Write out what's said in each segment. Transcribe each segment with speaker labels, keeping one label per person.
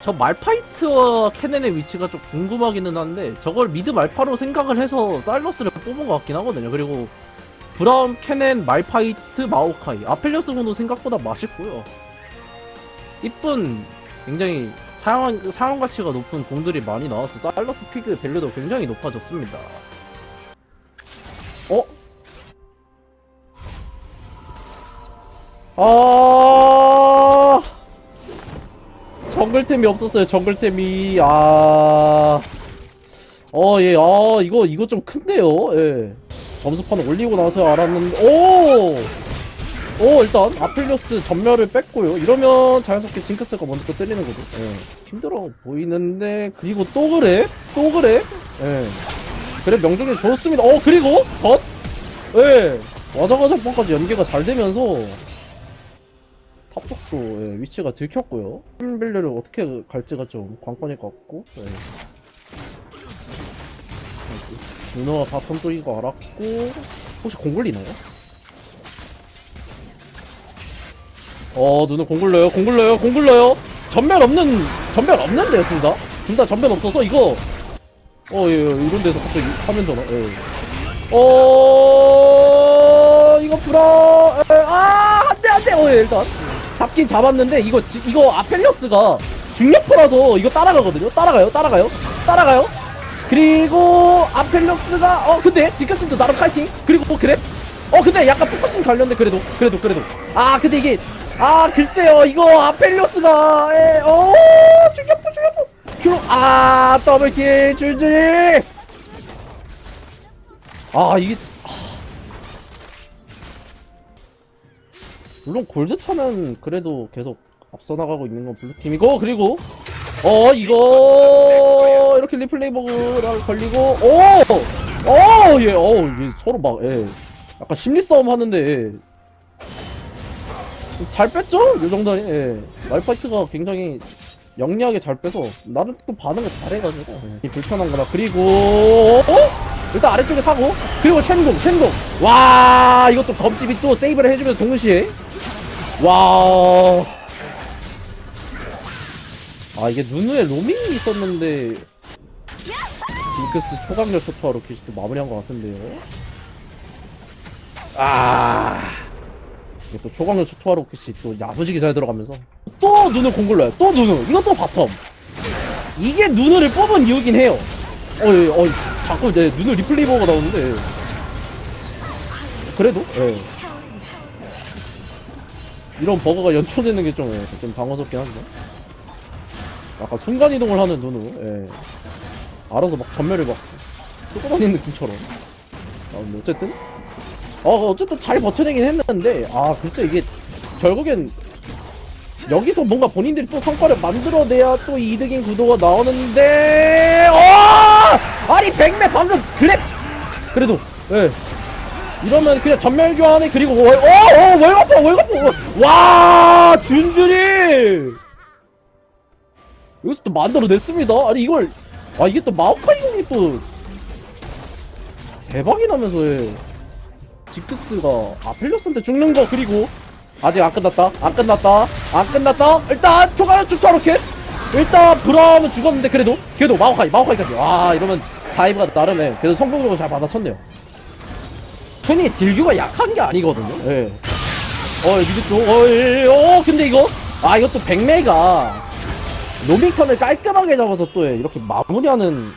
Speaker 1: 저 말파이트와 캐넨의 위치가 좀 궁금하기는 한데 저걸 미드 말파로 생각을 해서 사일러스를 뽑은 것 같긴 하거든요. 그리고 브라운, 캐넨, 말파이트, 마오카이 아펠리오스 군도 생각보다 맛있고요. 이쁜 굉장히 사용, 사용 가치가 높은 공들이 많이 나와서 사일러스 피그의 밸류도 굉장히 높아졌습니다. 어? 아 정글템이 없었어요 정글템이 아 어, 예, 아, 이거, 이거 좀 큰데요, 예. 점수판 올리고 나서 알았는데, 오! 오, 일단, 아필리오스 전멸을 뺐고요. 이러면 자연스럽게 징크스가 먼저 또 때리는 거죠. 예. 힘들어 보이는데, 그리고 또 그래? 또 그래? 예. 그래, 명중률 좋습니다. 어, 그리고, 덧? 예. 와자가자 뻥까지 연계가 잘 되면서, 탑쪽도 예, 위치가 들켰고요. 팀빌드를 어떻게 갈지가 좀 관건일 것 같고. 예. 누나가 바텀 쪽인 거 알았고 혹시 공 굴리나요? 어 누나 공 굴러요 공 굴러요 공 굴러요 전멸 없는 전멸 없는데요 둘다 둘 다 전멸 없어서 이거 어예 예, 이런 데서 갑자기 화면 전화 예. 어 이거 불어 에, 아 안돼 안돼 어 예, 일단 잡긴 잡았는데 이거 지- 이거 아펠리오스가 중력포라서 이거 따라가거든요. 따라가요 따라가요 따라가요. 그리고 아펠리오스가 어 근데 지크스도 나름 파이팅. 그리고 뭐 그래? 어 근데 약간 포커싱 갈렸는데 그래도 그래도 그래도. 아 근데 이게 아 글쎄요. 이거 아펠리오스가 에 어 중력포 중력포. 큐, 아 더블킬 줄줄이. 아 이게 진- 물론 골드 차는 그래도 계속 앞서 나가고 있는 건 블루팀이고 그리고 어 이거 이렇게 리플레이 버그랑 걸리고 오오예어 예, 서로 막 예 약간 심리 싸움 하는데 예. 잘 뺐죠 요 정도에 예. 말파이트가 굉장히 영리하게 잘 빼서 나는 또 반응을 잘해가지고 예. 이 불편한 거라 그리고 어? 일단 아래쪽에 사고. 그리고 쉔공 쉔공. 와 이것도 검집이 또 세이브를 해주면서 동시에 와아 이게 누누에 로밍이 있었는데. 징크스 초강력 초토화 로켓이 또 마무리한 것 같은데요. 아. 이게 또 초강력 초토화 로켓이 또 야무지게 잘 들어가면서. 또 눈을 공굴러요. 또 누누. 이것도 바텀. 이게 누누를 뽑은 이유긴 해요. 어이 어이 자꾸 내 눈을 리플레이버가 나오는데. 그래도? 예. 이런 버그가 연출되는 게 좀 좀 당황스럽긴 한데. 약간 순간이동을 하는 누누 예. 알아서 막 전멸을 막 쓰고 다니는 느낌처럼. 아 근데 어쨌든? 어 어쨌든 잘 버텨내긴 했는데 아 글쎄 이게 결국엔 여기서 뭔가 본인들이 또 성과를 만들어내야 또 이득인 구도가 나오는데 어 아니 백매 방금 그래 그래도 예 이러면 그냥 전멸 교환에 그리고 월, 어, 어, 월급포, 월급포, 와, 준준이! 여기서 또 만들어냈습니다. 아니, 이걸, 아, 이게 또 마오카이 공이 또, 대박이 나면서, 예. 지크스가 아펠리오스한테 죽는 거, 그리고, 아직 안 끝났다, 안 끝났다, 안 끝났다, 일단, 쭉 저렇게, 일단, 브라운은 죽었는데, 그래도, 그래도 마오카이, 마오카이까지, 와, 이러면, 다이브가 나름에, 그래도 성공적으로 잘 받아쳤네요. 흔히 딜규가 약한 게 아니거든요. 예. 어, 미드 쪽, 어, 예, 예, 어, 근데 이거, 아, 이것도 백매가, 노밍턴을 깔끔하게 잡아서 또 예, 이렇게 마무리하는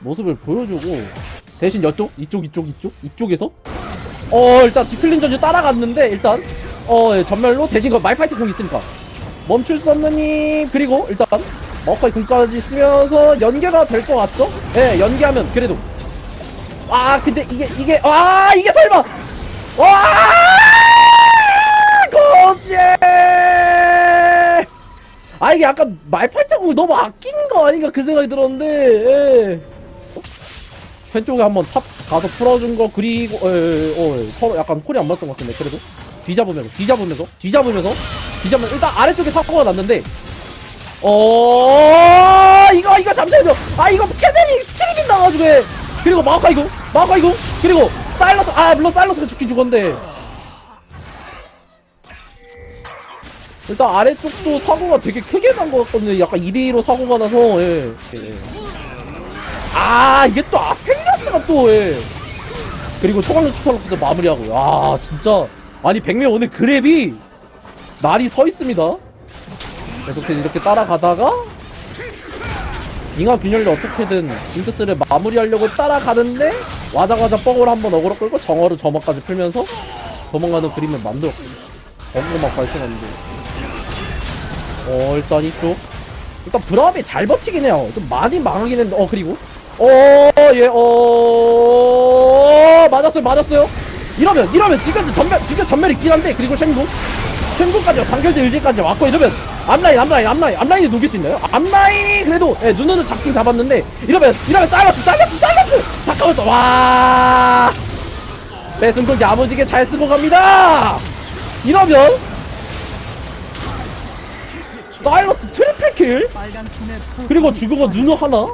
Speaker 1: 모습을 보여주고, 대신 이쪽, 이쪽, 이쪽, 이쪽, 이쪽에서, 어, 일단 디플린 전주 따라갔는데, 일단, 어, 예, 전멸로 대신 그 말파이트 공 있으니까, 멈출 수 힘, 그리고, 일단, 머카이 공까지 쓰면서 연계가 될 것 같죠? 예, 연계하면, 그래도, 아 근데 이게 이게 아 이게 설마 와 곱제 아 이게 약간 말팔자국을 너무 아낀 거 아닌가 그 생각이 들었는데 예. 왼쪽에 한번 탑 가서 풀어준 거 그리고 예, 예, 어, 예. 서로 약간 콜이 안 맞던 것 같은데 그래도 뒤잡으면서 뒤잡으면서 뒤잡으면서 뒤잡으면 일단 아래쪽에 사고가 났는데 어 이거 이거 잠시만요 아 이거 캐넨이 스크림이 나가지고 해. 그리고 마오카이고 마오카이고 그리고 사일러스 아 물론 사일러스가 죽긴 죽었는데 일단 아래쪽도 사고가 되게 크게 난 것 같거든요. 약간 2대2로 사고가 나서, 예. 예. 아, 이게 또 아펠리어스가 또, 예. 그리고 초강력 추천로부터 마무리하고, 야, 진짜. 아니, 백명 오늘 그랩이 날이 서 있습니다. 계속해서 이렇게 따라가다가, 잉하 균열로 어떻게든 징크스를 마무리하려고 따라가는데, 와자와자 뻥으로 한번 어그로 끌고 정어로 점화까지 풀면서 도망가는 그림을 만들었고, 어그로 막 발생하는데. 어 일단 이쪽. 일단 브라움이 잘 버티긴 해요. 좀 많이 망하긴 했는데 어 그리고. 어예어 맞았어요 맞았어요. 이러면 이러면 지금까지 전멸 지금 전멸 있긴 한데 그리고 쉔궁. 쉔궁까지 단결대 의지까지 왔고 이러면 앞라인 앞라인 앞라인 앞라인이 녹일 수 있나요? 앞라인이 그래도 예, 눈으로 잡긴 잡았는데 이러면 이러면 사이러스 사이러스 사이러스 잠깐만 와! 배승도 야무지게 잘 쓰고 갑니다! 이러면 사이러스 트리플 킬? 그리고 죽은 누누 하나?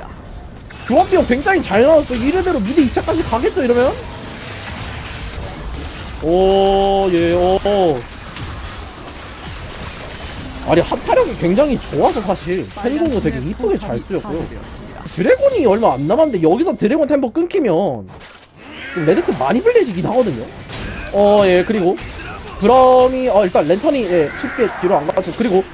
Speaker 1: 조합비용 굉장히 잘 나왔어. 이래대로 미드 2차까지 가겠죠 이러면? 오예오 아니 한타력이 굉장히 좋아서 사실 펜공도 되게 이쁘게 잘 쓰였고요. 드래곤이 얼마 안 남았는데 여기서 드래곤 템포 끊기면 좀 레드트 많이 불리해지긴 하거든요. 어 예 그리고 브럼이 어 일단 랜턴이 예 쉽게 뒤로 안 가죠 그리고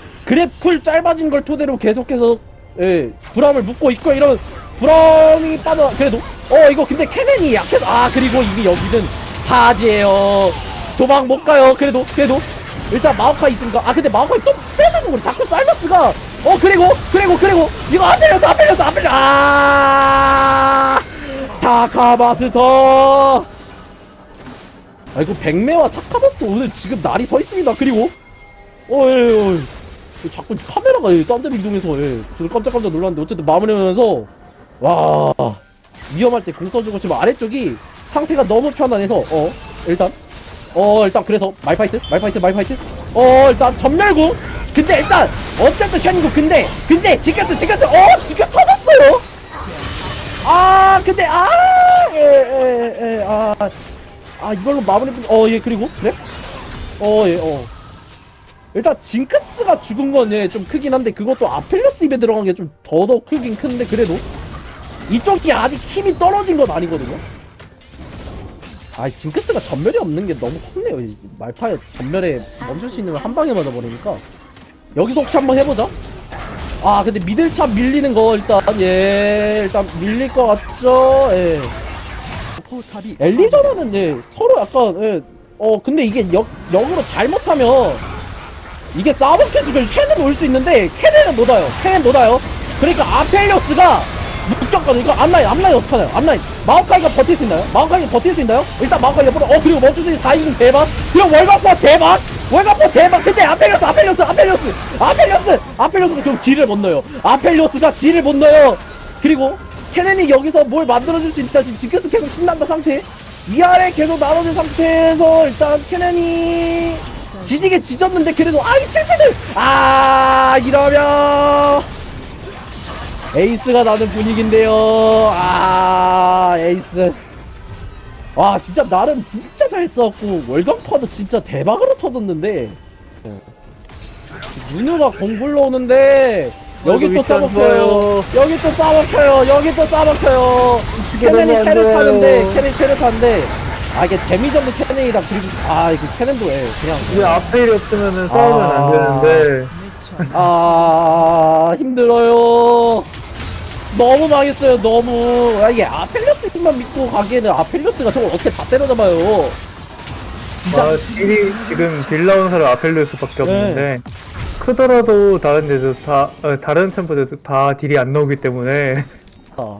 Speaker 1: 쿨 짧아진 걸 토대로 계속해서 예 브럼을 묶고 있고 이런 브럼이 빠져 그래도 어 이거 근데 캐넨이 약해서 아 그리고 이게 여기는 사지예요. 도망 못 가요. 그래도 그래도 일단 마오카이 있으니까. 아 근데 마오카이 또 뺏어는 거래 자꾸 사이러스가. 어 그리고 그리고 그리고. 이거 안 때렸어 안 때렸어 안 때렸어. 아! 타카마스터. 아이고 백매와 타카마스터 오늘 지금 날이 서 있습니다. 그리고. 어이 자꾸 카메라가 예, 딴 데로 이동해서 예, 저도 깜짝깜짝 놀랐는데 어쨌든 마무리하면서 와. 위험할 때 공 써주고 지금 아래쪽이 상태가 너무 편안해서 어 일단 어 일단 그래서 말파이트 말파이트 말파이트. 어 일단 전멸구 근데 일단 어쨌든 샤닝구 근데 근데 지켰어 지켰어. 어 지켰 터졌어요. 아 근데 아에에에아아 아, 이걸로 마무리 어예 그리고 그래? 어예어. 일단 징크스가 죽은 건예좀 크긴 한데 그것도 아펠리오스 입에 들어간 게 좀 더더 크긴 큰데 그래도 이쪽이 아직 힘이 떨어진 건 아니거든요. 아 징크스가 전멸이 없는 게 너무 컸네요. 이 말파에 전멸에 멈출 수 있는 걸 한 방에 맞아버리니까 여기서 혹시 한번 해보자. 아 근데 미들차 밀리는 거 일단 예 일단 밀릴 것 같죠. 예. 엘리저라는 예 서로 약간 예. 어 근데 이게 역 역으로 잘못하면 이게 싸움캐스가 캔은 올수 있는데 와요. 캐넨 못 와요. 그러니까 아펠리오스가 무조건 이거 앞라인 앞라인 어떡하나요? 앞라인. 마오카이가 버틸 수 있나요? 마오카이가 버틸 수 있나요? 일단 마오카이 옆으로 어 그리고 있는 4인승 대박. 그리고 월가포 대박. 월가포 대박. 근데 아펠리오스 아펠리오스 아펠리오스. 아펠리오스! 아펠리오스가 그럼 딜을 못 넣어요. 아펠리오스가 딜을 못 넣어요. 그리고 캐넨이 여기서 뭘 만들어줄 수 있다. 지금 징크스 계속 신난다 상태. 위아래 계속 나눠진 상태에서 일단 캐넨이 지지게 지졌는데 그래도 아이 실패들! 아 이러면 에이스가 나는 분위기인데요. 아 에이스. 와 진짜 나름 진짜 잘 써갖고 월광파도 진짜 대박으로 터졌는데. 윤유가 공 굴러 오는데 여기 또 싸먹혀요. 여기 또 싸먹혀요. 여기 또 싸먹혀요. 캐넨이
Speaker 2: 안
Speaker 1: 캐를. 타는데 캐넨 캐를 타는데. 아 이게 데미지 없는 캐넨이랑 그리고 아 이거 캐넨도 예 그냥.
Speaker 2: 왜 아펠이었으면 싸우면
Speaker 1: 아.
Speaker 2: 안 되는데.
Speaker 1: 아 힘들어요 너무 망했어요 너무. 아, 이게 아펠리오스 힘만 믿고 가기에는 아펠리오스가 저걸 어떻게 다 때려잡아요. 진짜.
Speaker 2: 아, 딜이 지금 딜 나온 사람 아펠리우스밖에 없는데 크더라도 다른 데도 다 어, 다른 챔프들도 다 딜이 안 나오기 때문에.
Speaker 1: 아,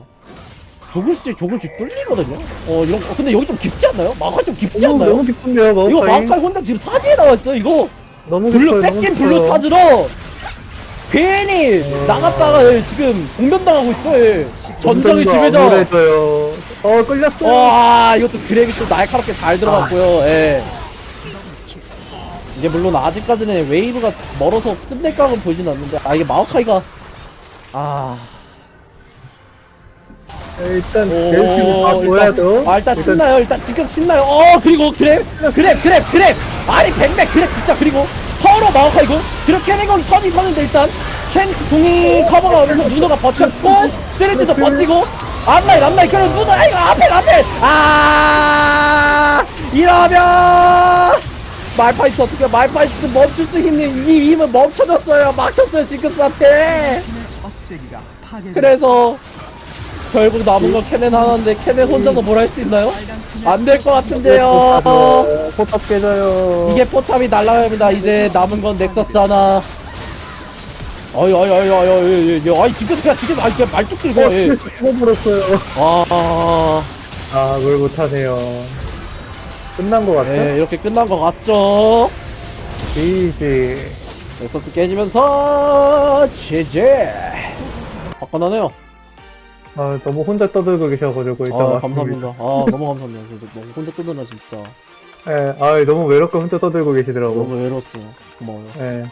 Speaker 1: 조금씩 조금씩 뚫리거든요? 어 이런 거. 근데 여기 좀 깊지 않나요? 마카 좀 깊지
Speaker 2: 너무
Speaker 1: 않나요?
Speaker 2: 너무 기쁜데요
Speaker 1: 이거
Speaker 2: 마우카이
Speaker 1: 마카 혼자 지금 사지에 나와있어 이거.
Speaker 2: 너무
Speaker 1: 블루
Speaker 2: 깊어요 너무
Speaker 1: 뺏긴 블루
Speaker 2: 깊어요.
Speaker 1: 찾으러 괜히 나갔다가 예, 지금 공변당하고 있어 예. 전장의
Speaker 2: 엄청도
Speaker 1: 지배자
Speaker 2: 암울해져요. 어 끌렸어요
Speaker 1: 와 이것도 그랩이 또 날카롭게 잘 들어갔고요. 예. 이게 물론 아직까지는 웨이브가 멀어서 끝낼 각은 보이진 않는데 아 이게 마오카이가 아
Speaker 2: 일단
Speaker 1: 오,
Speaker 2: 벨트를 다 보여야죠
Speaker 1: 아 일단 신나요 일단 지금 신나요 어 그리고 그랩 그랩 그랩 그랩 아니 백맥 그랩 진짜 그리고 서로 마오카이고 그리고 캐네건 턴이 서는데 일단 첸 궁이 커버가 오면서 누누가 버텼고 쓰레지도 버티고 앞라인 앞라인 그리고 누누 아이고 앞에 앞에! 아! 이러면 말파이트 어떻게 말파이트 멈출 수 있는 이 힘은 멈춰졌어요. 막혔어요
Speaker 3: 파괴.
Speaker 1: 그래서 결국 남은 건 캐넨 하나인데 캐넨 혼자서 뭘 할 수 있나요? 안 될 것 같은데요
Speaker 2: 포탑 깨져요.
Speaker 1: 이게 포탑이 날라야 합니다. 이제 남은 건 넥서스 하나. 어이, 어이, 어이, 어이, 어이, 어이, 어이, 지금, 그냥, 지금, 아이, 그냥 말뚝 들고, 예.
Speaker 2: 죽어버렸어요.
Speaker 1: 아,
Speaker 2: 아, 뭘 못하네요. 끝난 것 같아?
Speaker 1: 네, 이렇게 끝난 것 같죠?
Speaker 2: 이지.
Speaker 1: 넥서스 깨지면서, 제제. 바꿔나네요.
Speaker 2: 아, 너무 혼자 떠들고 계셔가지고, 일단
Speaker 1: 아,
Speaker 2: 왔습니다.
Speaker 1: 감사합니다. 아, 너무 감사합니다. 저도 너무 혼자 뜨느라, 진짜.
Speaker 2: 예, 아, 너무 외롭게 혼자 떠들고 계시더라고.
Speaker 1: 너무 외로웠어요. 고마워요.
Speaker 2: 예.